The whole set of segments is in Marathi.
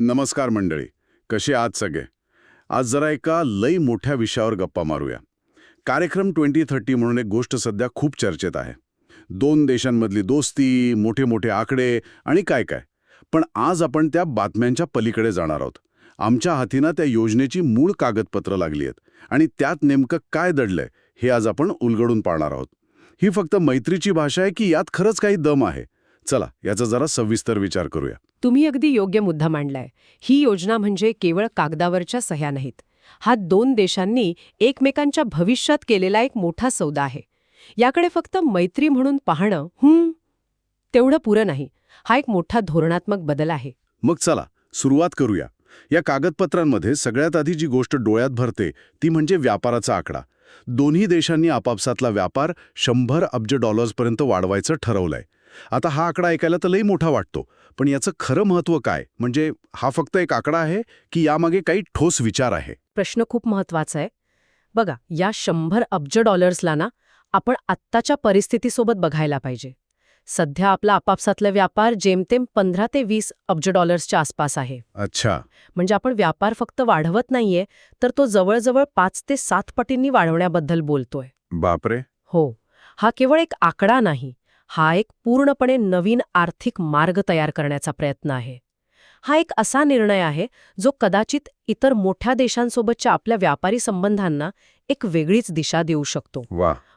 नमस्कार मंडळी कसे आहात सगळे? आज जरा एका लई मोठ्या विषयावर गप्पा मारूया. कार्यक्रम ट्वेंटी थर्टी म्हणून एक गोष्ट सध्या खूप चर्चेत आहे. दोन देशांमधली दोस्ती मोठे मोठे आकडे आणि काय काय. पण आज आपण त्या बातम्यांच्या पलीकडे जाणार आहोत. आमच्या हातीनं त्या योजनेची मूळ कागदपत्रं लागली आहेत आणि त्यात नेमकं काय दडलंय हे आज आपण उलगडून पाहणार आहोत. ही फक्त मैत्रीची भाषा आहे की यात खरंच काही दम आहे? चला याचा जरा सविस्तर विचार करूया. तुम्ही अगदी योग्य मुद्दा मांडलाय. ही योजना म्हणजे केवळ कागदावरच्या सह्या नाहीत. हा दोन देशांनी एकमेकांच्या भविष्यात केलेला एक मोठा सौदा आहे. याकडे फक्त मैत्री म्हणून पाहणं हं तेवढं पुरं नाही. हा एक मोठा धोरणात्मक बदल आहे. मग चला सुरुवात करूया. या कागदपत्रांमध्ये सगळ्यात आधी जी गोष्ट डोळ्यात भरते ती म्हणजे व्यापाराचा आकडा. दोन्ही देशांनी आपापसातला व्यापार शंभर अब्ज डॉलर्सपर्यंत वाढवायचं ठरवलंय. आता हा आकडा ऐकायला तर लई मोठा वाटतो. पण याचं खरं महत्त्व काय? म्हणजे हा फक्त एक आकडा आहे की यामागे काही ठोस विचार आहे? प्रश्न खूप महत्त्वाचा आहे. बघा या शंभर अब्ज डॉलर्सला ना आपण आत्ताच्या परिस्थितीसोबत बघायला पाहिजे. सध्या आपला आपापसातला व्यापार जेमतेम पंधरा ते वीस अब्ज डॉलर्सच्या आसपास आहे. अच्छा. म्हणजे आपण व्यापार फक्त वाढवत नाहीये तर तो जवळजवळ पाच ते सात पटींनी वाढवण्याबद्दल बोलतोय. बापरे. हो. हा केवळ एक आकडा नाही. हा एक पूर्णपणे नवीन आर्थिक मार्ग तयार करण्याचा प्रयत्न आहे. हा एक असा निर्णय आहे जो कदाचित इतर मोठ्या देशांसोबतच्या आपल्या व्यापारी संबंधांना एक वेगळीच दिशा देऊ शकतो.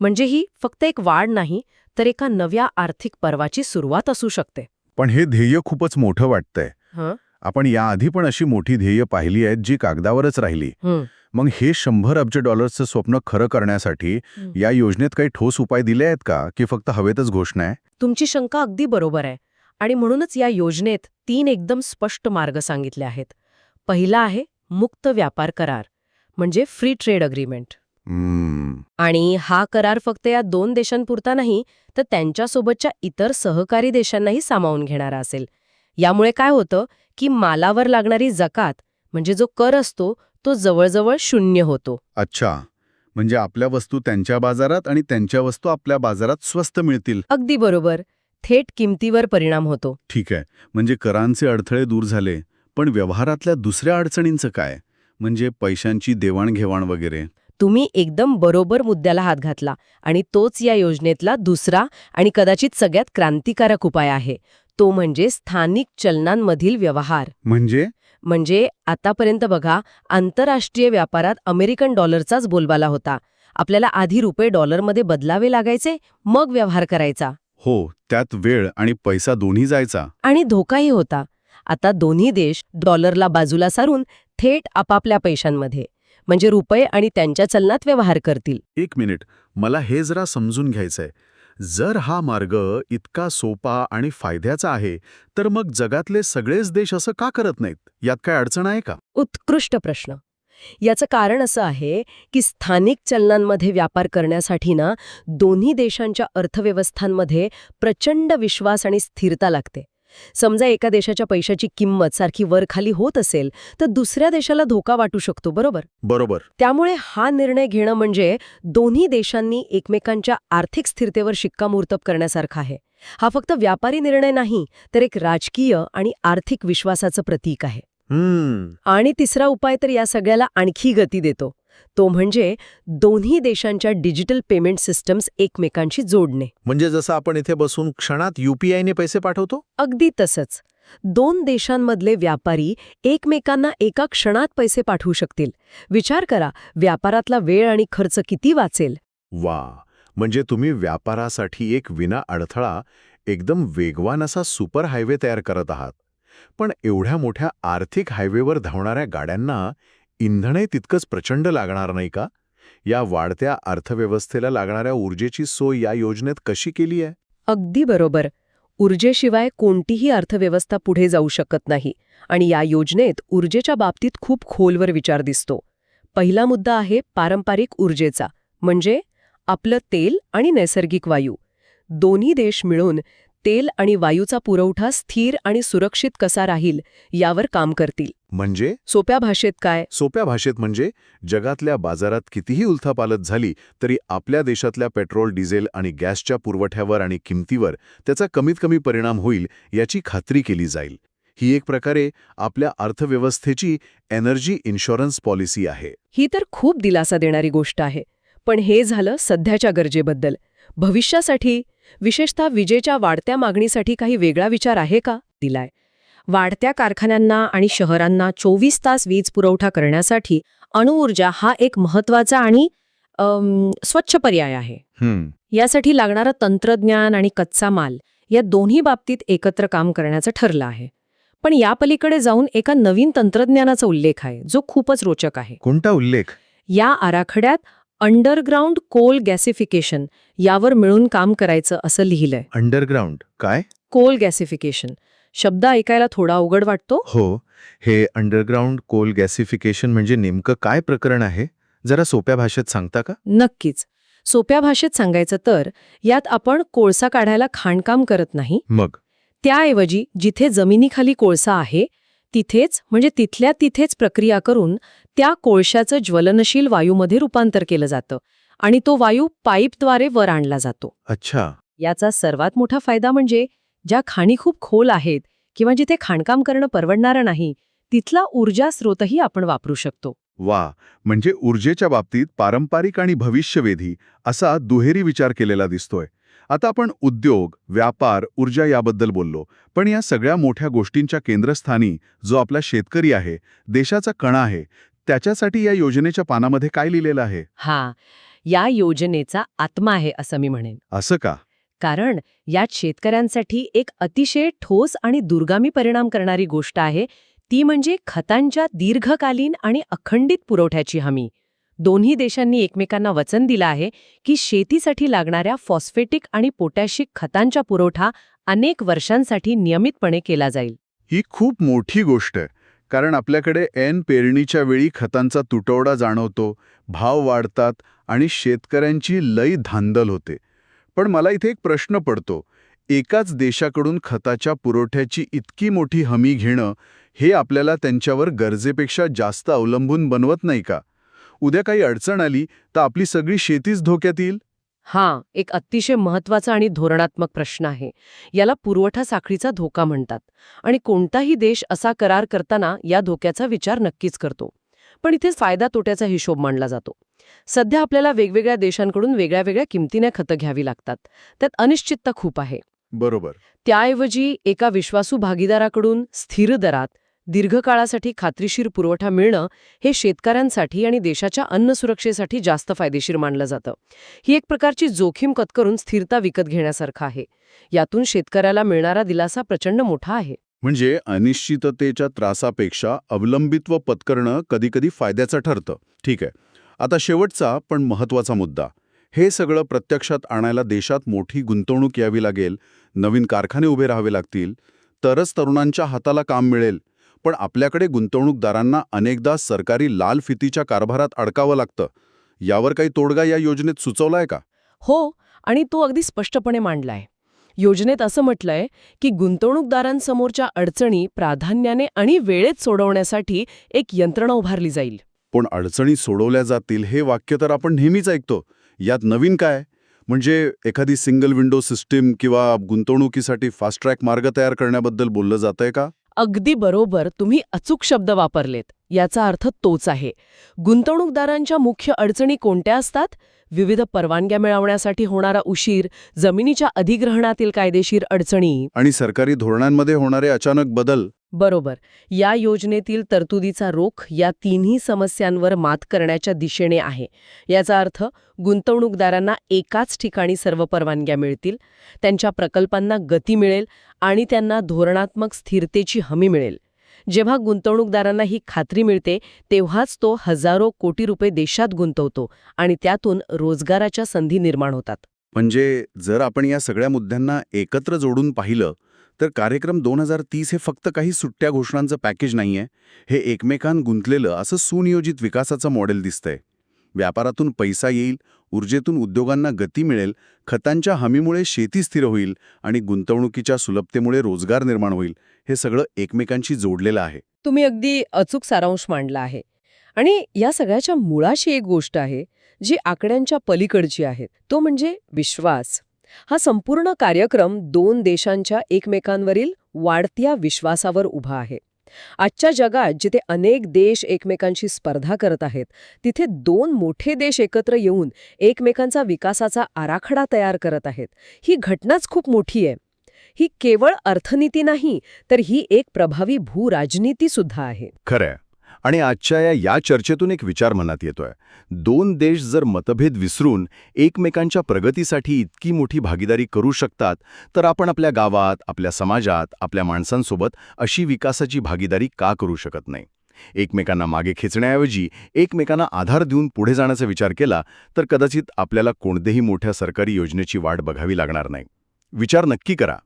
म्हणजे ही फक्त एक वाढ नाही तर एका नव्या आर्थिक पर्वाची सुरुवात असू शकते. पण हे ध्येय खूपच मोठं वाटतंय. हं? आपण याआधी पण अशी मोठी ध्येय पाहिली आहेत जी कागदावरच राहिली. मग हे शंभर अब्ज डॉलर्सचं स्वप्न खरं करण्यासाठी. या योजनेत काही ठोस उपाय दिले आहेत का? की फक्त हवेतच घोषणा आहे? तुमची शंका अगदी बरोबर आहे. आणि म्हणूनच या योजनेत तीन एकदम स्पष्ट मार्ग सांगितले आहेत. पहिला आहे मुक्त व्यापार करार म्हणजे फ्री ट्रेड अग्रीमेंट आणि हा करार फक्त या दोन देशांपुरता नाही तर त्यांच्यासोबतच्या इतर सहकारी देशांनाही सामावून घेणारा असेल. यामुळे काय होतं की मालावर लागणारी जकात म्हणजे जो कर असतो तो जवळजवळ शून्य होतो. अच्छा. म्हणजे आपल्या वस्तू त्यांच्या बाजारात आणि त्यांच्या वस्तू आपल्या बाजारात स्वस्त मिळतील. अगदी बरोबर. थेट किमतीवर परिणाम होतो. ठीक आहे. म्हणजे करांचे अडथळे दूर झाले पण व्यवहारातल्या दुसऱ्या अडचणींचं काय? म्हणजे पैशांची देवाणघेवाण वगैरे. तुम्ही एकदम बरोबर मुद्द्याला हात घातला आणि तोच या योजनेतला दुसरा आणि कदाचित सगळ्यात क्रांतिकारक उपाय आहे. तो म्हणजे स्थानिक चलनांमधील व्यवहार. म्हणजे? म्हणजे आतापर्यंत बघा आंतरराष्ट्रीय व्यापारात अमेरिकन डॉलरचाच बोलबाला होता. आपल्याला आधी रुपये डॉलरमध्ये बदलावे लागायचे मग व्यवहार करायचा. हो त्यात वेळ आणि पैसा दोन्ही जायचा. आणि धोकाही होता. आता दोन्ही देश डॉलरला बाजूला सारून थेट आपापल्या पैशांमध्ये. म्हणजे रुपये आणि त्यांच्या चलनात व्यवहार करतील. एक मिनिट मला हे जरा समजून घ्यायचंय. जर हा मार्ग इतका सोपा आणि फायद्याचा आहे तर मग जगातले सगळेच देश असं का करत नाहीत? यात काय अडचण आहे का? उत्कृष्ट प्रश्न. याचं कारण असं आहे की स्थानिक चलनांमध्ये व्यापार करण्यासाठी ना दोन्ही देशांच्या अर्थव्यवस्थांमध्ये प्रचंड विश्वास आणि स्थिरता लागते. समजा एका देशाच्या पैशाची किंमत सारखी वरखाली होत असेल तर दुसऱ्या देशाला धोका वाटू शकतो बरोबर? बरोबर. त्यामुळे हा निर्णय घेणं म्हणजे दोन्ही देशांनी एकमेकांच्या आर्थिक स्थिरतेवर शिक्कामोर्तब करण्यासारखा आहे. हा फक्त व्यापारी निर्णय नाही तर एक राजकीय आणि आर्थिक विश्वासाचं प्रतीक आहे. आणि तिसरा उपाय तर या सगळ्याला आणखी गती देतो. तो म्हणजे दोन्ही देशांच्या डिजिटल पेमेंट सिस्टम्स एकमेकांशी जोडणे. म्हणजे जसं आपण इथे बसून क्षणात युपीआयने पैसे पाठवतो? अगदी तसंच. दोन देशांमधले व्यापारी एकमेकांना एका क्षणात पैसे पाठवू शकतील. विचार करा व्यापारातला वेळ आणि खर्च किती वाचेल? वा! म्हणजे तुम्ही व्यापारासाठी एक विना अडथळा एकदम वेगवान असा सुपर हायवे तयार करत आहात. पण एवढ्या मोठ्या आर्थिक हायवेवर धावणाऱ्या गाड्यांना इंधनही तितकंच प्रचंड लागणार नाही का? या वाढत्या अर्थव्यवस्थेला लागणाऱ्या ऊर्जेची सोय या योजनेत कशी केली आहे? अगदी बरोबर. ऊर्जेशिवाय कोणतीही अर्थव्यवस्था पुढे जाऊ शकत नाही आणि या योजनेत ऊर्जेच्या बाबतीत खूप खोलवर विचार दिसतो. पहिला मुद्दा आहे पारंपरिक ऊर्जेचा म्हणजे आपलं तेल आणि नैसर्गिक वायू. दोन्ही देश मिळून तेल आणि वायूचा पुरवठा स्थिर आणि सुरक्षित कसा राहील यावर काम करतील. म्हणजे? सोप्या भाषेत काय? सोप्या भाषेत म्हणजे जगातल्या बाजारात कितीही उलथापालत झाली तरी आपल्या देशातल्या पेट्रोल डिझेल आणि गॅसच्या पुरवठ्यावर आणि किमतीवर त्याचा कमीत कमी परिणाम होईल याची खात्री केली जाईल. ही एक प्रकारे आपल्या अर्थव्यवस्थेची एनर्जी इन्शुरन्स पॉलिसी आहे. ही तर खूप दिलासा देणारी गोष्ट आहे. पण हे झालं सध्याच्या गरजेबद्दल. भविष्यासाठी विशेषतः विजेच्या वाढत्या मागणीसाठी काही वेगळा विचार आहे का? दिलाय. वाढत्या कारखान्यांना आणि शहरांना चोवीस तास वीज पुरवठा करण्यासाठी अणुऊर्जा हा एक महत्त्वाचा आणि स्वच्छ पर्याय आहे. यासाठी लागणारं तंत्रज्ञान आणि कच्चा माल या दोन्ही बाबतीत एकत्र काम करण्याचं ठरलं आहे. पण या पलीकडे जाऊन एका नवीन तंत्रज्ञानाचा उल्लेख आहे जो खूपच रोचक आहे. कोणता उल्लेख? या आराखड्यात अंडरग्राऊंड कोल गॅसिफिकेशन यावर मिळून काम करायचं असं लिहिलंय. अंडरग्राऊंड काय? Coal gasification. शब्द ऐकायला थोडा अवघड वाटतो. हो हे अंडरग्राऊंड कोल गॅसिफिकेशन म्हणजे नेमकं काय प्रकरण आहे? जरा सोप्या भाषेत सांगता का? नक्कीच. सोप्या भाषेत सांगायचं तर यात आपण कोळसा काढायला खाणकाम करत नाही. मग? त्याऐवजी जिथे जमिनीखाली कोळसा आहे तिथेच म्हणजे तिथल्या तिथेच प्रक्रिया करून त्या कोळशाचं ज्वलनशील वायूमध्ये रूपांतर केलं जातं आणि तो वायू पाईपद्वारे वर आणला जातो. अच्छा. याचा सर्वात मोठा फायदा म्हणजे ज्या खाणी खूप खोल आहेत किंवा जिथे खाणकाम करणं परवडणारं नाही तिथला ऊर्जा स्रोतही आपण वापरू शकतो. वा म्हणजे ऊर्जेच्या बाबतीत पारंपरिक आणि भविष्यवेधी असा दुहेरी विचार केलेला दिसतोय. आता आपण उद्योग व्यापार ऊर्जा याबद्दल बोललो. पण या सगळ्या मोठ्या गोष्टींच्या केंद्रस्थानी जो आपला शेतकरी आहे देशाचा कणा आहे त्याच्यासाठी या योजनेच्या पानामध्ये काय लिहिलेलं आहे? हा या योजनेचा आत्मा आहे असं मी म्हणेन. असं का? कारण यात शेतकऱ्यांसाठी एक अतिशय ठोस आणि दुर्गामी परिणाम करणारी गोष्ट आहे. ती म्हणजे खतांच्या दीर्घकालीन आणि अखंडित पुरवठ्याची हमी. दोन्ही देशांनी एकमेकांना वचन दिलं आहे की शेतीसाठी लागणाऱ्या फॉस्फेटिक आणि पोटॅशिक खतांचा पुरवठा अनेक वर्षांसाठी नियमितपणे केला जाईल. ही खूप मोठी गोष्ट आहे कारण आपल्याकडे एन पेरणीच्या वेळी खतांचा तुटवडा जाणवतो भाव वाढतात आणि शेतकऱ्यांची लई धांदल होते. पण मला इथे एक प्रश्न पडतो एकाच देशाकडून खताच्या पुरवठ्याची इतकी मोठी हमी घेणं हे आपल्याला त्यांच्यावर गरजेपेक्षा जास्त अवलंबून बनवत नाही का? उद्या काही अडचण आली तर आपली सगळी शेतीच धोक्यात येईल? हा एक अतिशय महत्त्वाचा आणि धोरणात्मक प्रश्न आहे. याला पुरवठा साखळीचा धोका म्हणतात. आणि कोणताही देश असा करार करताना या धोक्याचा विचार नक्कीच करतो. पण इथे फायदा तोट्याचा हिशोब मांडला जातो. सध्या आपल्याला वेगवेगळ्या देशांकडून वेगळ्या वेगळ्या किमतीने खतं घ्यावी लागतात. त्यात अनिश्चितता खूप आहे. बरोबर. त्याऐवजी एका विश्वासू भागीदाराकडून स्थिर दरात दीर्घकाळासाठी खात्रीशीर पुरवठा मिळणं हे शेतकऱ्यांसाठी आणि देशाच्या अन्न सुरक्षेसाठी जास्त फायदेशीर मानलं जातं. ही एक प्रकारची जोखीम कत्करून स्थिरता विकत घेण्यासारखं आहे. यातून शेतकऱ्याला मिळणारा दिलासा प्रचंड मोठा आहे. म्हणजे अनिश्चिततेच्या त्रासापेक्षा अवलंबित्व पत्करणं कधीकधी फायद्याचं ठरतं. ठीक आहे. आता शेवटचा पण महत्त्वाचा मुद्दा. हे सगळं प्रत्यक्षात आणायला देशात मोठी गुंतवणूक यावी लागेल. नवीन कारखाने उभे राहावे लागतील. तरच तरुणांच्या हाताला काम मिळेल. पण आपल्याकडे गुंतवणूकदारांना अनेकदा सरकारी लाल फितीच्या कारभारात अडकावं लागतं. यावर काही तोडगा या योजनेत सुचवलाय का? हो आणि तो अगदी स्पष्टपणे मांडलाय. योजनेत असं म्हटलंय की गुंतवणूकदारांसमोरच्या अडचणी प्राधान्याने आणि वेळेत सोडवण्यासाठी एक यंत्रणा उभारली जाईल. पण अडचणी सोडवल्या जातील हे वाक्य तर आपण नेहमीच ऐकतो. यात नवीन काय? म्हणजे एखादी सिंगल विंडो सिस्टीम किंवा गुंतवणुकीसाठी फास्ट ट्रॅक मार्ग तयार करण्याबद्दल बोललं जातंय का? अगदी बरोबर तुम्ही अचूक शब्द वापरलेत. याचा अर्थ तोच आहे. गुंतवणूकदारांच्या मुख्य अडचणी कोणत्या असतात? विविध परवानग्या मिळवण्यासाठी होणारा उशीर जमिनीच्या अधिग्रहणातील कायदेशीर अडचणी. आणि सरकारी धोरणांमध्ये होणारे अचानक बदल. बरोबर. या योजनेतील तरतुदीचा रोख या तिन्ही समस्यांवर मात करण्याच्या दिशेने आहे. याचा अर्थ गुंतवणूकदारांना एकाच ठिकाणी सर्व परवानग्या मिळतील त्यांच्या प्रकल्पांना गती मिळेल आणि त्यांना धोरणात्मक स्थिरतेची हमी मिळेल. जेव्हा गुंतवणूकदारांना ही खात्री मिळते तेव्हाच तो हजारो कोटी रुपये देशात गुंतवतो आणि त्यातून रोजगाराच्या संधी निर्माण होतात. म्हणजे जर आपण या सगळ्या मुद्द्यांना एकत्र जोडून पाहिलं तर कार्यक्रम दोन हजार तीस हे फक्त काही सुट्ट्या घोषणांचं पॅकेज नाहीये. हे एकमेकांत गुंतलेलं असं सुनियोजित विकासाचं मॉडेल दिसतंय. व्यापारातून पैसा येईल ऊर्जेतून उद्योगांना गती मिळेल खतांच्या हमीमुळे शेती स्थिर होईल आणि गुंतवणुकीच्या सुलभतेमुळे रोजगार निर्माण होईल हे सगळं एकमेकांशी जोडलेलं आहे. तुम्ही अगदी अचूक सारांश मांडला आहे. आणि या सगळ्याच्या मुळाशी एक गोष्ट आहे जी आकड्यांच्या पलीकडची आहे. तो म्हणजे विश्वास. हा संपूर्ण कार्यक्रम दोन देशांच्या एकमेकांवरील वाढत्या विश्वासावर उभा आहे. आजच्या जगात जिथे अनेक देश एकमेकांशी स्पर्धा करत आहेत तिथे दोन मोठे देश एकत्र येऊन एकमेकांचा विकासाचा आराखडा तयार करत आहेत. ही घटनाच खूप मोठी आहे. ही केवळ अर्थनीती नाही तर ही एक प्रभावी भूराजनीती सुद्धा आहे. खरं आणि आजच्या या या चर्चेतून एक विचार मनात येतोय. दोन देश जर मतभेद विसरून एकमेकांच्या प्रगतीसाठी इतकी मोठी भागीदारी करू शकतात तर आपण आपल्या गावात आपल्या समाजात आपल्या माणसांसोबत अशी विकासाची भागीदारी का करू शकत नाही? एकमेकांना मागे खेचण्याऐवजी एकमेकांना आधार देऊन पुढे जाण्याचा विचार केला तर कदाचित आपल्याला कोणत्याही मोठ्या सरकारी योजनेची वाट बघावी लागणार नाही. विचार नक्की करा.